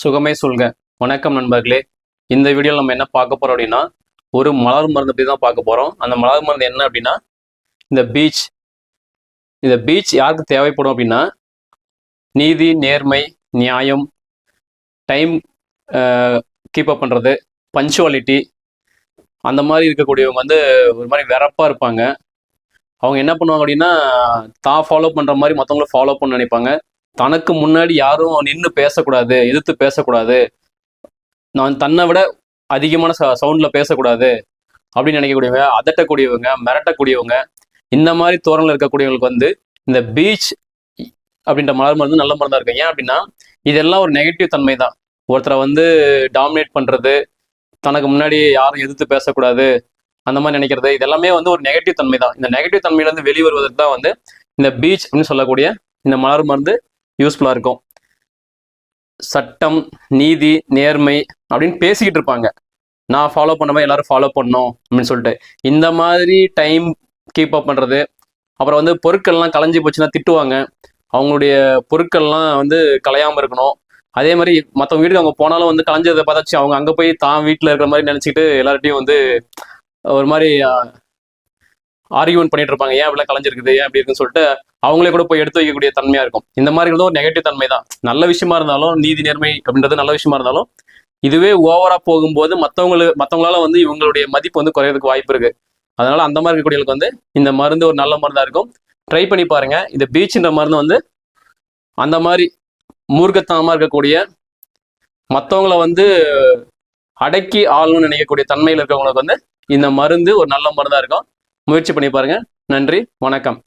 சுகமே சொல்க. வணக்கம் நண்பர்களே. இந்த வீடியோவில் நம்ம என்ன பார்க்க போகிறோம் அப்படின்னா ஒரு மலர் மருந்து பற்றி தான் பார்க்க போகிறோம் அந்த மலர் மருந்து என்ன அப்படின்னா இந்த பீச் இந்த பீச் யாருக்கு தேவைப்படும் அப்படின்னா நீதி நேர்மை நியாயம் டைம் கீப்பப் பண்ணுறது பஞ்சுவாலிட்டி அந்த மாதிரி இருக்கக்கூடியவங்க வந்து ஒரு மாதிரி வெறப்பாக இருப்பாங்க. அவங்க என்ன பண்ணுவாங்க அப்படின்னா தான் ஃபாலோ பண்ணுற மாதிரி மற்றவங்களும் ஃபாலோ பண்ண நினைப்பாங்க. தனக்கு முன்னாடி யாரும் நின்று பேசக்கூடாது எதிர்த்து பேசக்கூடாது. நான் தன்னை விட அதிகமான ச சவுண்டில் பேசக்கூடாது அப்படின்னு நினைக்கக்கூடியவங்க அதட்டக்கூடியவங்க மிரட்டக்கூடியவங்க இந்த மாதிரி தோரணில் இருக்கக்கூடியவங்களுக்கு வந்து இந்த பீச் அப்படின்ற மலர் மருந்து நல்ல மருந்தாக இருக்கும். ஏன் அப்படின்னா இதெல்லாம் ஒரு நெகட்டிவ் தன்மை தான். ஒருத்தரை வந்து டாமினேட் பண்ணுறது தனக்கு முன்னாடி யாரும் எதிர்த்து பேசக்கூடாது அந்த மாதிரி நினைக்கிறது இதெல்லாமே வந்து ஒரு நெகட்டிவ் தன்மை தான். இந்த நெகட்டிவ் தன்மையில வெளிவருவதற்கு தான் வந்து இந்த பீச் அப்படின்னு சொல்லக்கூடிய இந்த மலர் மருந்து யூஸ்ஃபுல்லாக இருக்கும். சட்டம் நீதி நேர்மை அப்படின்னு பேசிக்கிட்டு இருப்பாங்க. நான் ஃபாலோ பண்ண மாதிரி எல்லாரும் ஃபாலோ பண்ணணும் அப்படின்னு சொல்லிட்டு. இந்த மாதிரி டைம் கீப் அப் பண்ணுறது அப்புறம் வந்து பொருட்கள்லாம் களைஞ்சி போச்சுன்னா திட்டுவாங்க. அவங்களுடைய பொருட்கள்லாம் வந்து கலையாமல் இருக்கணும். அதே மாதிரி மற்றவங்க வீட்டுக்கு அவங்க போனாலும் வந்து கலைஞ்சதை பார்த்தாச்சு அவங்க அங்கே போய் தான் வீட்டில் இருக்கிற மாதிரி நினச்சிக்கிட்டு எல்லார்ட்டையும் வந்து ஒரு மாதிரி ஆர்கியூமெண்ட் பண்ணிட்டு இருப்பாங்க ஏன் அப்படிலாம் கலைஞ்சிருக்குது? ஏன் அப்படி இருக்குன்னு சொல்லிட்டு அவங்களே கூட போய் எடுத்து வைக்கக்கூடிய தன்மையா இருக்கும். இந்த மாதிரி ஒரு நெகட்டிவ் தன்மை தான். நல்ல விஷயமா இருந்தாலும் நீதி நேர்மை அப்படின்றது நல்ல விஷயமா இருந்தாலும் இதுவே ஓவரா போகும்போது மற்றவங்களுக்கு மற்றவங்களால வந்து இவங்களுடைய மதிப்பு வந்து குறையிறதுக்கு வாய்ப்பு இருக்கு. அதனால அந்த மாதிரி இருக்கக்கூடியவங்களுக்கு வந்து இந்த மருந்து ஒரு நல்ல மருந்தா இருக்கும். ட்ரை பண்ணி பாருங்க. இந்த பீச்ன்ற மருந்து வந்து அந்த மாதிரி மூர்க்கத்தனமா இருக்கக்கூடிய மற்றவங்களை வந்து அடக்கி ஆளணும்னு நினைக்கக்கூடிய தன்மையில் இருக்கவங்களுக்கு வந்து இந்த மருந்து ஒரு நல்ல மருந்தா இருக்கும். முயற்சி பண்ணி பாருங்க. நன்றி வணக்கம்.